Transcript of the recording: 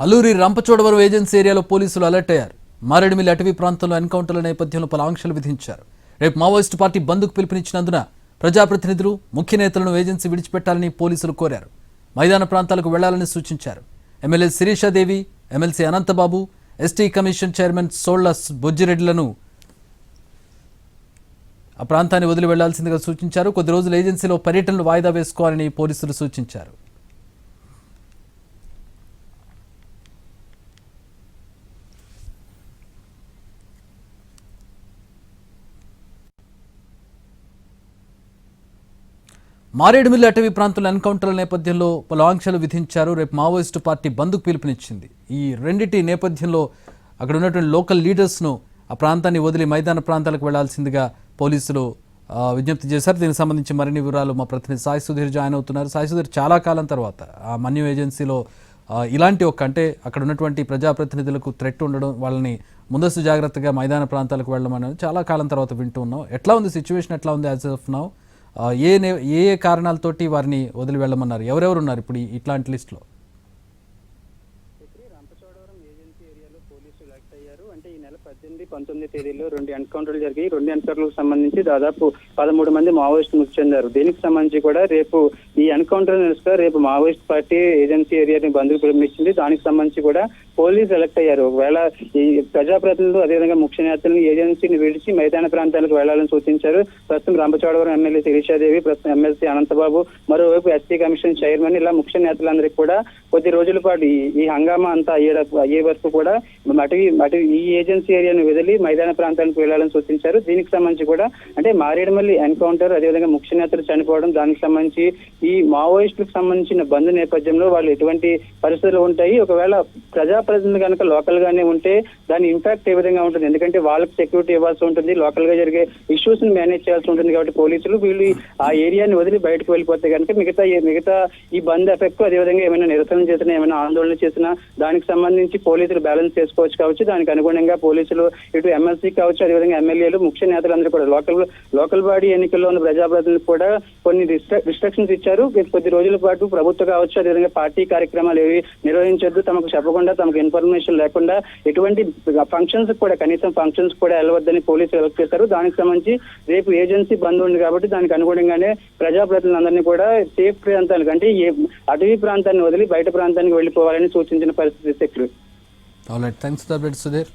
Alluri Rampachodavaram agency ఏరియాలో పోలీసులు alert అయ్యారు. మారేడుమిల్లి అటవీ ప్రాంతంలో ఎన్కౌంటర్ల నేపథ్యంలో పలు ఆంక్షలు విధించారు. రేపు మావోయిస్టు పార్టీ బంద్కు పిలుపునిచ్చినందున ప్రజాప్రతినిధులు ముఖ్య నేతలను ఏజెన్సీ విడిచిపెట్టాలని పోలీసులు కోరారు. మైదాన ప్రాంతాలకు వెళ్ళాలని సూచించారు. MLA Sirishadevi MLC Anantababu ST commission chairman Solla బొజ్జిరెడ్డిలను ఆ ప్రాంతాన్ని వదిలి వెళ్ళాల్సిందిగా సూచించారు. కొద్ది రోజులు ఏజెన్సీలో పర్యటనలు వాయిదా వేసుకోవాలని పోలీసులు సూచించారు. మారేడుమిల్లి అటవీ ప్రాంతంలో ఎన్కౌంటర్ల నేపథ్యంలో పలు ఆంక్షలు విధించారు. రేపు మావోయిస్టు పార్టీ బంద్కు పిలుపునిచ్చింది. ఈ రెండింటి నేపథ్యంలో అక్కడ ఉన్నటువంటి లోకల్ లీడర్స్ను ఆ ప్రాంతాన్ని వదిలి మైదాన ప్రాంతాలకు వెళ్ళాల్సిందిగా పోలీసులు విజ్ఞప్తి చేశారు. దీనికి సంబంధించి మరిన్ని వివరాలు మా ప్రతినిధి సాయి సుధీర్ జాయిన్ అవుతున్నారు. సాయి సుధీర్ చాలా కాలం తర్వాత ఆ మన్యు ఏజెన్సీలో ఇలాంటి ఒక అంటే అక్కడ ఉన్నటువంటి ప్రజాప్రతినిధులకు థ్రెట్ ఉండడం వాళ్ళని ముందస్తు జాగ్రత్తగా మైదాన ప్రాంతాలకు వెళ్ళడం చాలా కాలం తర్వాత వింటూ ఉన్నాం. ఎట్లా ఉంది సిచ్యువేషన్? ఎట్లా ఉంది యాజ్ ఆఫ్ నౌ? ఏ నే- ఏ కారణాలతోటి వారిని వదిలి వెళ్ళమన్నారు? ఎవరెవరు ఉన్నారు ఇప్పుడు ఇట్లాంటి లిస్టులో? రంపచోడవరం ఏజెన్సీ ఏరియాలో పోలీసులు అరెస్ట్ అయ్యారు. అంటే ఈ నెల పద్దెనిమిది పంతొమ్మిది తేదీలో రెండు ఎన్కౌంటర్లు జరిగాయి. రెండు ఎన్కౌంటర్లకు సంబంధించి దాదాపు పదమూడు మంది మావోయిస్ట్ మృతి చెందారు. దీనికి సంబంధించి కూడా రేపు ఈ ఎన్కౌంటర్ నిలుస్తా రేపు మావోయిస్ట్ పార్టీ ఏజెన్సీ ఏరియాని బంధుకు పిలుపునిచ్చింది దానికి సంబంధించి కూడా పోలీసు ఎలక్ట్ అయ్యారు. ఒకవేళ ఈ ప్రజాప్రతినిధులు అదేవిధంగా ముఖ్య నేతలను ఏజెన్సీని విడిచి మైదాన ప్రాంతాలకు వెళ్ళాలని సూచించారు. ప్రస్తుతం రామచోడవరం ఎమ్మెల్యే శిరీషాదేవి ప్రస్తుతం ఎమ్మెల్సీ అనంతబాబు మరోవైపు ఎస్సీ కమిషన్ చైర్మన్ ఇలా ముఖ్య నేతలందరికీ కూడా కొద్ది రోజుల పాటు ఈ- హంగామా అంతా అయ్యేటప్పుడు అయ్యే వరకు కూడా అటు అటు ఈ ఏజెన్సీ ఏరియాను వదిలి మైదాన ప్రాంతానికి వెళ్ళాలని సూచించారు. దీనికి సంబంధించి కూడా అంటే మారేడుమల్లి ఎన్కౌంటర్ అదేవిధంగా ముఖ్య నేతలు చనిపోవడం దానికి సంబంధించి ఈ మావోయిస్టులకు సంబంధించిన బంద్ నేపథ్యంలో వాళ్ళు ఎటువంటి పరిస్థితులు ఉంటాయి. ఒకవేళ ప్రజాప్రతినిధులు కనుక లోకల్ గానే ఉంటే దాని ఇంపాక్ట్ ఏ విధంగా ఉంటుంది? ఎందుకంటే వాళ్ళకి సెక్యూరిటీ ఇవ్వాల్సి ఉంటుంది లోకల్గా జరిగే ఇష్యూస్ని మేనేజ్ చేయాల్సి ఉంటుంది కాబట్టి పోలీసులు వీళ్ళు ఆ ఏరియాని వదిలి బయటకు వెళ్ళిపోతే కనుక మిగతా మిగతా ఈ బంద్ ఎఫెక్ట్ అదేవిధంగా ఏమైనా నిరసన చేసినా ఏమైనా ఆందోళన చేసినా దానికి సంబంధించి పోలీసులు బ్యాలెన్స్ చేసుకోవచ్చు కావచ్చు. దానికి అనుగుణంగా పోలీసులు ఇటు ఎమ్మెల్సీ కావచ్చు అదేవిధంగా ఎమ్మెల్యేలు ముఖ్య నేతలందరూ కూడా లోకల్ లోకల్ బాడీ ఎన్నికల్లో ఉన్న ప్రజాప్రతినిధులు కూడా కొన్ని రిస్ట్రిక్షన్స్ ఇచ్చారు. కొద్ది రోజుల పాటు ప్రభుత్వం కావచ్చు అదేవిధంగా పార్టీ కార్యక్రమాలు ఏవి నిర్వహించొద్దు. తమకు చెప్పకుండా తమకు ఇన్ఫర్మేషన్ లేకుండా ఎటువంటి ఫంక్షన్స్ కూడా కనీసం ఫంక్షన్స్ కూడా వెళ్ళవద్దని పోలీసులు ఎలక్ట్ చేశారు. దానికి సంబంధించి రేపు ఏజెన్సీ బంద్ ఉంది కాబట్టి దానికి అనుగుణంగానే ప్రజాప్రతినిధులందరినీ కూడా సేఫ్ ప్రాంతాలకు అంటే అటవీ ప్రాంతాన్ని వదిలి బయట ప్రాంతానికి వెళ్ళిపోవాలని సూచించిన పరిస్థితి శక్తులు. Alright, thanks for the update Sudhir.